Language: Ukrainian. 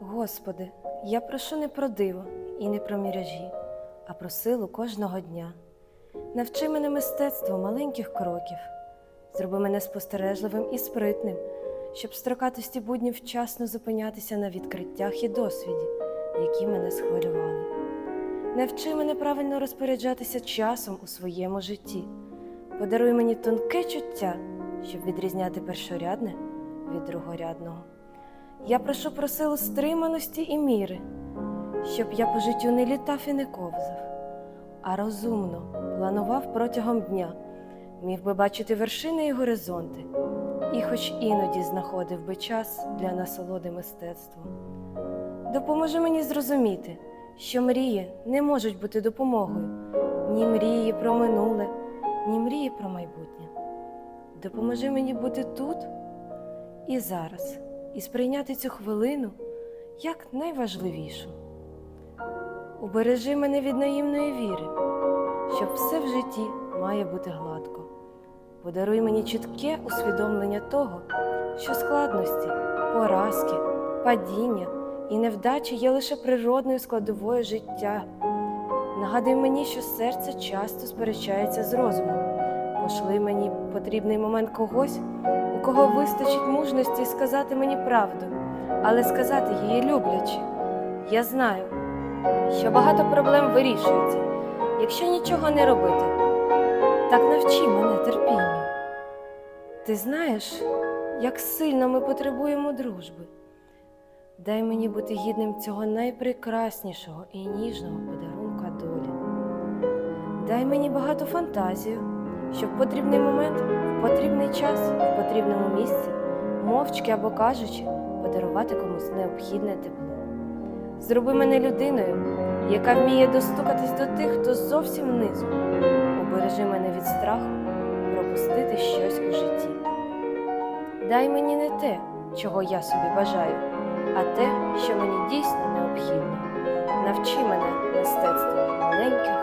Господи, я прошу не про диво і не про міражі, а про силу кожного дня. Навчи мене мистецтву маленьких кроків, зроби мене спостережливим і спритним, щоб строкатості буднів вчасно зупинятися на відкриттях і досвіді, які мене схвилювали. Навчи мене правильно розпоряджатися часом у своєму житті. Подаруй мені тонке чуття, щоб відрізняти першорядне від другорядного. Я прошу про силу стриманості і міри, щоб я по життю не літав і не ковзав, а розумно планував протягом дня, міг би бачити вершини і горизонти, і хоч іноді знаходив би час для насолоди мистецтвом. Допоможи мені зрозуміти, що мрії не можуть бути допомогою, ні мрії про минуле, ні мрії про майбутнє. Допоможи мені бути тут і зараз, і сприйняти цю хвилину як найважливішу. Убережи мене від наївної віри, що все в житті має бути гладко. Подаруй мені чітке усвідомлення того, що складності, поразки, падіння і невдачі є лише природною складовою життя. Нагадуй мені, що серце часто сперечається з розумом. Пошли мені потрібний момент когось, у кого вистачить мужності сказати мені правду, але сказати її люблячи. Я знаю, що багато проблем вирішується, якщо нічого не робити. Так навчи мене терпінню. Ти знаєш, як сильно ми потребуємо дружби. Дай мені бути гідним цього найпрекраснішого і ніжного подарунка долі. Дай мені багато фантазію, щоб в потрібний момент, в потрібний час, в потрібному місці, мовчки або кажучи, подарувати комусь необхідне тепло. Зроби мене людиною, яка вміє достукатись до тих, хто зовсім внизу. Обережи мене від страху пропустити щось у житті. Дай мені не те, чого я собі бажаю, а те, що мені дійсно необхідно. Навчи мене не